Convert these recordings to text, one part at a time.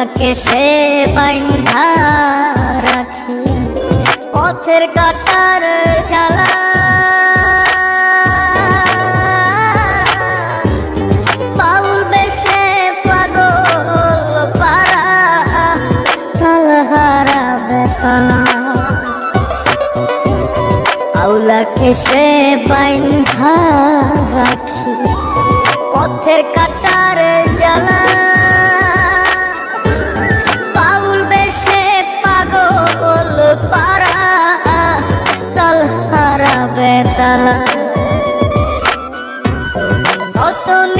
আউলাকে সে বাইন্ধা রাখে। পথের কাটার জ্বালা। আউলাকে সে বাইন্ধা রাখি। পথের কাটার জ্বালা। তো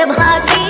I'm hot.